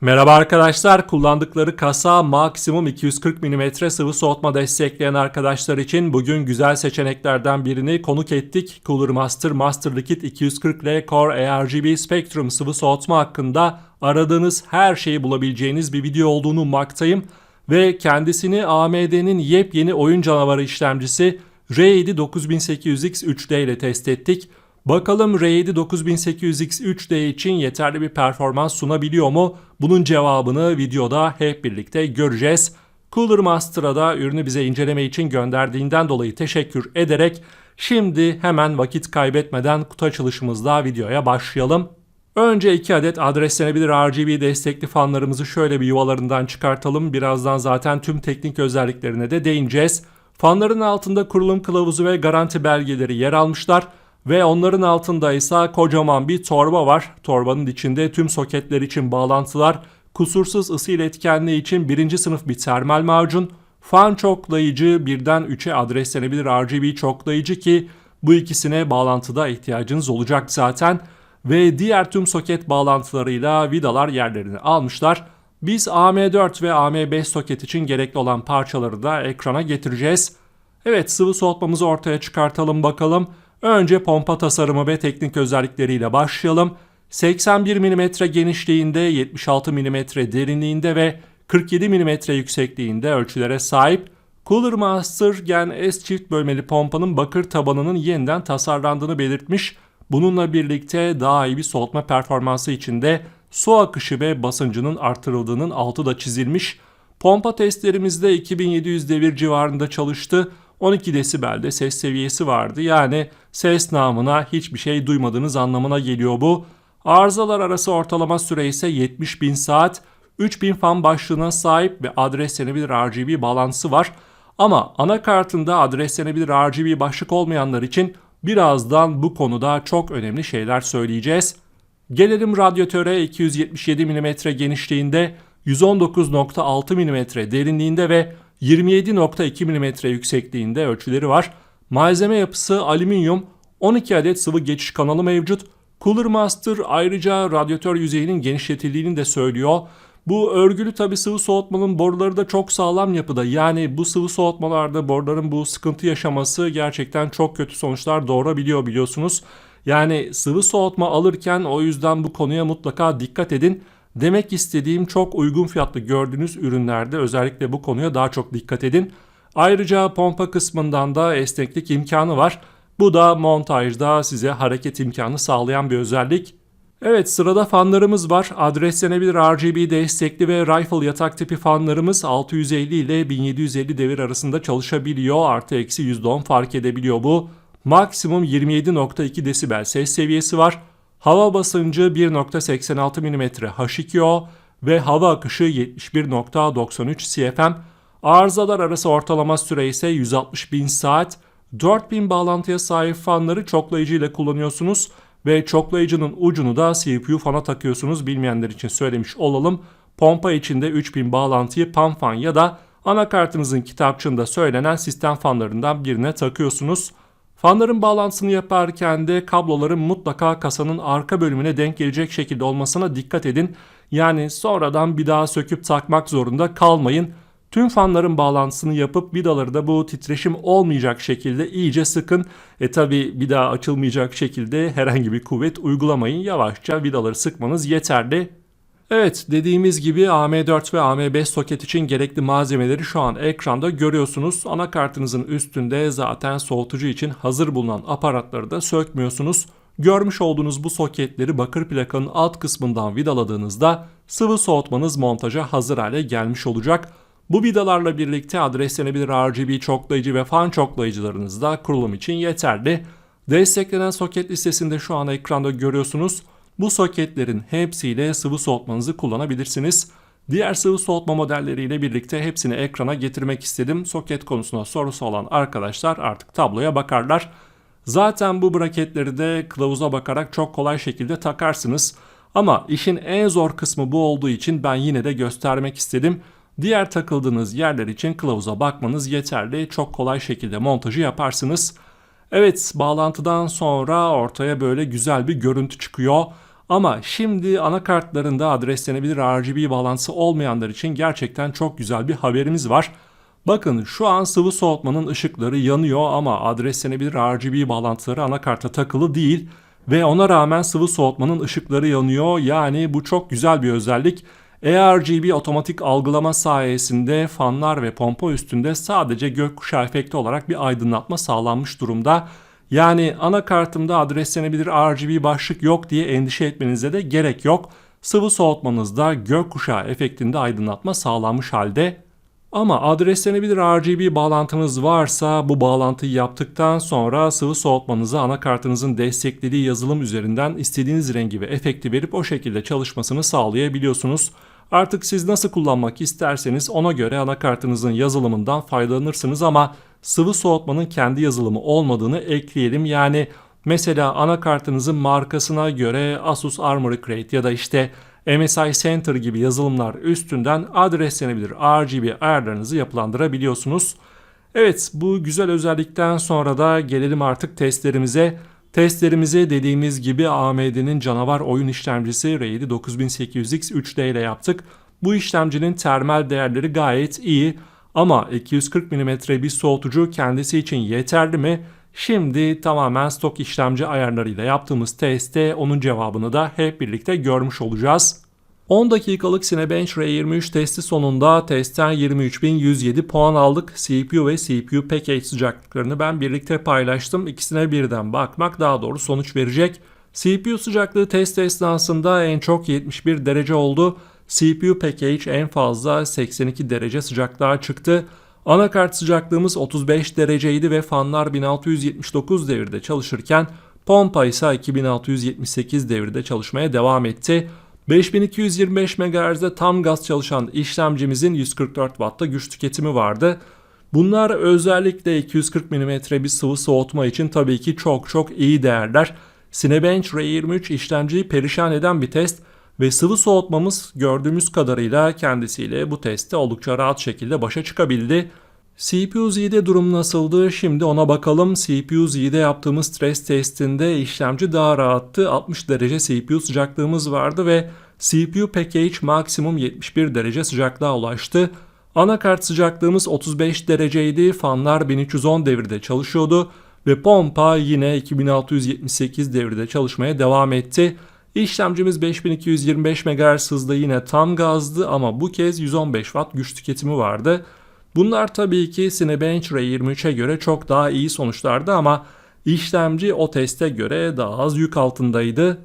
Merhaba arkadaşlar. Kullandıkları kasa maksimum 240 mm sıvı soğutma destekleyen arkadaşlar için bugün güzel seçeneklerden birini konuk ettik. Cooler Master Master Liquid 240L Core ARGB Spectrum sıvı soğutma hakkında aradığınız her şeyi bulabileceğiniz bir video olduğunu ummaktayım. Ve kendisini AMD'nin yepyeni oyun canavarı işlemcisi R7 9800X 3D ile test ettik. Bakalım R7 9800X 3D için yeterli bir performans sunabiliyor mu? Bunun cevabını videoda hep birlikte göreceğiz. Cooler Master'a da ürünü bize inceleme için gönderdiğinden dolayı teşekkür ederek şimdi hemen vakit kaybetmeden kutu açılışımızla videoya başlayalım. Önce 2 adet adreslenebilir RGB destekli fanlarımızı şöyle bir yuvalarından çıkartalım. Birazdan zaten tüm teknik özelliklerine de değineceğiz. Fanların altında kurulum kılavuzu ve garanti belgeleri yer almışlar. Ve onların altında ise kocaman bir torba var. Torbanın içinde tüm soketler için bağlantılar, kusursuz ısı iletkenliği için birinci sınıf bir termal macun, fan çoklayıcı birden 3'e adreslenebilir RGB çoklayıcı ki bu ikisine bağlantıda ihtiyacınız olacak zaten. Ve diğer tüm soket bağlantılarıyla vidalar yerlerini almışlar. Biz AM4 ve AM5 soket için gerekli olan parçaları da ekrana getireceğiz. Evet sıvı soğutmamızı ortaya çıkartalım bakalım. Önce pompa tasarımı ve teknik özellikleriyle başlayalım. 81 mm genişliğinde, 76 mm derinliğinde ve 47 mm yüksekliğinde ölçülere sahip Cooler Master Gen S çift bölmeli pompanın bakır tabanının yeniden tasarlandığını belirtmiş. Bununla birlikte daha iyi bir soğutma performansı içinde su akışı ve basıncının artırıldığının altı da çizilmiş. Pompa testlerimizde 2700 devir civarında çalıştı. 12 desibelde ses seviyesi vardı. Yani ses namına hiçbir şey duymadığınız anlamına geliyor bu. Arızalar arası ortalama süre ise 70 bin saat. 3000 fan başlığına sahip ve adreslenebilir RGB bağlantısı var. Ama anakartında adreslenebilir RGB başlık olmayanlar için birazdan bu konuda çok önemli şeyler söyleyeceğiz. Gelelim radyatöre 277 mm genişliğinde, 119.6 mm derinliğinde ve 27.2 mm yüksekliğinde ölçüleri var. Malzeme yapısı alüminyum, 12 adet sıvı geçiş kanalı mevcut. Cooler Master ayrıca radyatör yüzeyinin genişletildiğini de söylüyor. Bu örgülü tabi sıvı soğutmanın boruları da çok sağlam yapıda. Yani bu sıvı soğutmalarda boruların bu sıkıntı yaşaması gerçekten çok kötü sonuçlar doğurabiliyor biliyorsunuz. Yani sıvı soğutma alırken o yüzden bu konuya mutlaka dikkat edin. Demek istediğim çok uygun fiyatlı gördüğünüz ürünlerde özellikle bu konuya daha çok dikkat edin. Ayrıca pompa kısmından da esneklik imkanı var. Bu da montajda size hareket imkanı sağlayan bir özellik. Evet sırada fanlarımız var. Adreslenebilir RGB destekli ve rifle yatak tipi fanlarımız 650 ile 1750 devir arasında çalışabiliyor. Artı eksi %10 fark edebiliyor bu. Maksimum 27.2 desibel ses seviyesi var. Hava basıncı 1.86 mm H2O ve hava akışı 71.93 CFM. Arızalar arası ortalama süre ise 160 bin saat. 4000 bağlantıya sahip fanları çoklayıcı ile kullanıyorsunuz ve çoklayıcının ucunu da CPU fana takıyorsunuz. Bilmeyenler için söylemiş olalım. Pompa içinde 3000 bağlantıyı pan fan ya da anakartınızın kitapçığında söylenen sistem fanlarından birine takıyorsunuz. Fanların bağlantısını yaparken de kabloların mutlaka kasanın arka bölümüne denk gelecek şekilde olmasına dikkat edin. Yani sonradan bir daha söküp takmak zorunda kalmayın. Tüm fanların bağlantısını yapıp vidaları da bu titreşim olmayacak şekilde iyice sıkın. E tabi bir daha açılmayacak şekilde herhangi bir kuvvet uygulamayın. Yavaşça vidaları sıkmanız yeterli. Evet dediğimiz gibi AM4 ve AM5 soket için gerekli malzemeleri şu an ekranda görüyorsunuz. Anakartınızın üstünde zaten soğutucu için hazır bulunan aparatları da sökmüyorsunuz. Görmüş olduğunuz bu soketleri bakır plakanın alt kısmından vidaladığınızda sıvı soğutmanız montaja hazır hale gelmiş olacak. Bu vidalarla birlikte adreslenebilir RGB çoklayıcı ve fan çoklayıcılarınız da kurulum için yeterli. Desteklenen soket listesinde şu an ekranda görüyorsunuz. Bu soketlerin hepsiyle sıvı soğutmanızı kullanabilirsiniz. Diğer sıvı soğutma modelleriyle birlikte hepsini ekrana getirmek istedim. Soket konusunda sorusu olan arkadaşlar artık tabloya bakarlar. Zaten bu braketleri de kılavuza bakarak çok kolay şekilde takarsınız. Ama işin en zor kısmı bu olduğu için ben yine de göstermek istedim. Diğer takıldığınız yerler için kılavuza bakmanız yeterli. Çok kolay şekilde montajı yaparsınız. Evet bağlantıdan sonra ortaya böyle güzel bir görüntü çıkıyor. Ama şimdi anakartlarında adreslenebilir RGB bağlantısı olmayanlar için gerçekten çok güzel bir haberimiz var. Bakın şu an sıvı soğutmanın ışıkları yanıyor ama adreslenebilir RGB bağlantıları anakarta takılı değil ve ona rağmen sıvı soğutmanın ışıkları yanıyor. Yani bu çok güzel bir özellik. ARGB otomatik algılama sayesinde fanlar ve pompa üstünde sadece gökkuşağı efekti olarak bir aydınlatma sağlanmış durumda. Yani anakartımda adreslenebilir RGB başlık yok diye endişe etmenize de gerek yok. Sıvı soğutmanızda gökkuşağı efektinde aydınlatma sağlanmış halde. Ama adreslenebilir RGB bağlantınız varsa bu bağlantıyı yaptıktan sonra sıvı soğutmanızı anakartınızın desteklediği yazılım üzerinden istediğiniz rengi ve efekti verip o şekilde çalışmasını sağlayabiliyorsunuz. Artık siz nasıl kullanmak isterseniz ona göre anakartınızın yazılımından faydalanırsınız ama sıvı soğutmanın kendi yazılımı olmadığını ekleyelim. Yani mesela anakartınızın markasına göre Asus Armoury Crate ya da işte MSI Center gibi yazılımlar üstünden adreslenebilir RGB ayarlarınızı yapılandırabiliyorsunuz. Evet bu güzel özellikten sonra da gelelim artık testlerimize. Testlerimizi dediğimiz gibi AMD'nin canavar oyun işlemcisi Radeon 9800X 3D ile yaptık. Bu işlemcinin termal değerleri gayet iyi ama 240 mm bir soğutucu kendisi için yeterli mi? Şimdi tamamen stok işlemci ayarlarıyla yaptığımız testte onun cevabını da hep birlikte görmüş olacağız. 10 dakikalık Cinebench R23 testi sonunda testten 23.107 puan aldık. CPU ve CPU package sıcaklıklarını ben birlikte paylaştım. İkisine birden bakmak daha doğru sonuç verecek. CPU sıcaklığı test esnasında en çok 71 derece oldu. CPU package en fazla 82 derece sıcaklığa çıktı. Anakart sıcaklığımız 35 dereceydi ve fanlar 1679 devirde çalışırken pompa ise 2678 devirde çalışmaya devam etti. 5225 MHz'de tam gaz çalışan işlemcimizin 144 Watt'ta güç tüketimi vardı. Bunlar özellikle 240 mm bir sıvı soğutma için tabii ki çok çok iyi değerler. Cinebench R23 işlemciyi perişan eden bir test ve sıvı soğutmamız gördüğümüz kadarıyla kendisiyle bu testte oldukça rahat şekilde başa çıkabildi. CPU Z'de durum nasıldı? Şimdi ona bakalım. CPU Z'de yaptığımız stres testinde işlemci daha rahattı. 60 derece CPU sıcaklığımız vardı ve CPU package maksimum 71 derece sıcaklığa ulaştı. Anakart sıcaklığımız 35 dereceydi. Fanlar 1310 devirde çalışıyordu ve pompa yine 2678 devirde çalışmaya devam etti. İşlemcimiz 5225 MHz hızda yine tam gazdı ama bu kez 115 Watt güç tüketimi vardı. Bunlar tabii ki Cinebench R23'e göre çok daha iyi sonuçlardı ama işlemci o teste göre daha az yük altındaydı.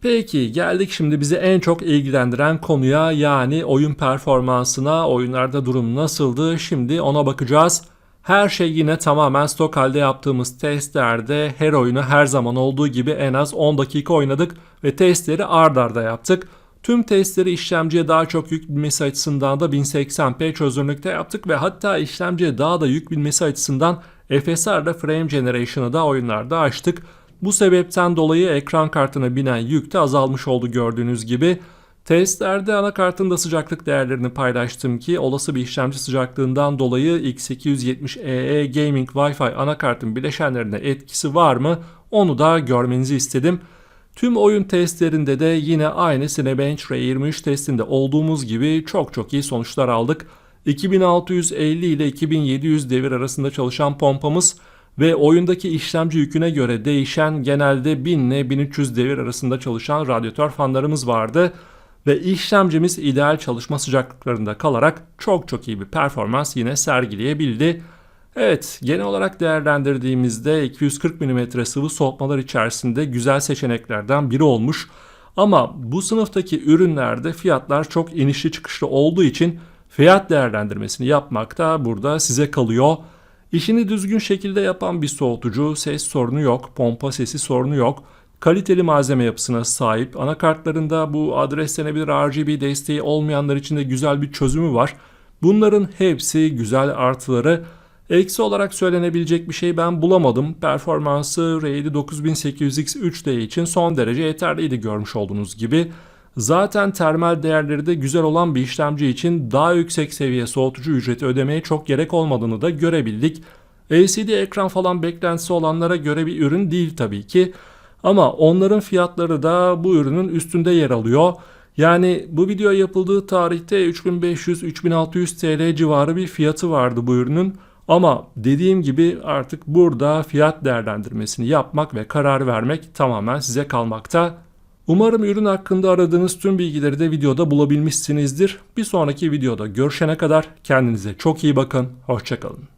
Peki geldik şimdi bizi en çok ilgilendiren konuya yani oyun performansına, oyunlarda durum nasıldı şimdi ona bakacağız. Her şey yine tamamen stok halde yaptığımız testlerde her oyunu her zaman olduğu gibi en az 10 dakika oynadık ve testleri ard arda yaptık. Tüm testleri işlemciye daha çok yük binmesi açısından da 1080p çözünürlükte yaptık ve hatta işlemciye daha da yük binmesi açısından FSR'da Frame Generation'ı da oyunlarda açtık. Bu sebepten dolayı ekran kartına binen yük de azalmış oldu gördüğünüz gibi. Testlerde anakartın da sıcaklık değerlerini paylaştım ki olası bir işlemci sıcaklığından dolayı X870EE Gaming Wi-Fi anakartın bileşenlerine etkisi var mı onu da görmenizi istedim. Tüm oyun testlerinde de yine aynı Cinebench R23 testinde olduğumuz gibi çok çok iyi sonuçlar aldık. 2650 ile 2700 devir arasında çalışan pompamız ve oyundaki işlemci yüküne göre değişen genelde 1000 ile 1300 devir arasında çalışan radyatör fanlarımız vardı ve işlemcimiz ideal çalışma sıcaklıklarında kalarak çok çok iyi bir performans yine sergileyebildi. Evet, genel olarak değerlendirdiğimizde 240 mm sıvı soğutmalar içerisinde güzel seçeneklerden biri olmuş. Ama bu sınıftaki ürünlerde fiyatlar çok inişli çıkışlı olduğu için fiyat değerlendirmesini yapmak da burada size kalıyor. İşini düzgün şekilde yapan bir soğutucu, ses sorunu yok, pompa sesi sorunu yok. Kaliteli malzeme yapısına sahip. Anakartlarında bu adreslenebilir RGB desteği olmayanlar için de güzel bir çözümü var. Bunların hepsi güzel artıları. Eksi olarak söylenebilecek bir şey ben bulamadım. Performansı Raid 9800X 3D için son derece yeterliydi görmüş olduğunuz gibi. Zaten termal değerleri de güzel olan bir işlemci için daha yüksek seviye soğutucu ücreti ödemeye çok gerek olmadığını da görebildik. LCD ekran falan beklentisi olanlara göre bir ürün değil tabii ki. Ama onların fiyatları da bu ürünün üstünde yer alıyor. Yani bu video yapıldığı tarihte 3500-3600 TL civarı bir fiyatı vardı bu ürünün. Ama dediğim gibi artık burada fiyat değerlendirmesini yapmak ve karar vermek tamamen size kalmakta. Umarım ürün hakkında aradığınız tüm bilgileri de videoda bulabilmişsinizdir. Bir sonraki videoda görüşene kadar kendinize çok iyi bakın. Hoşçakalın.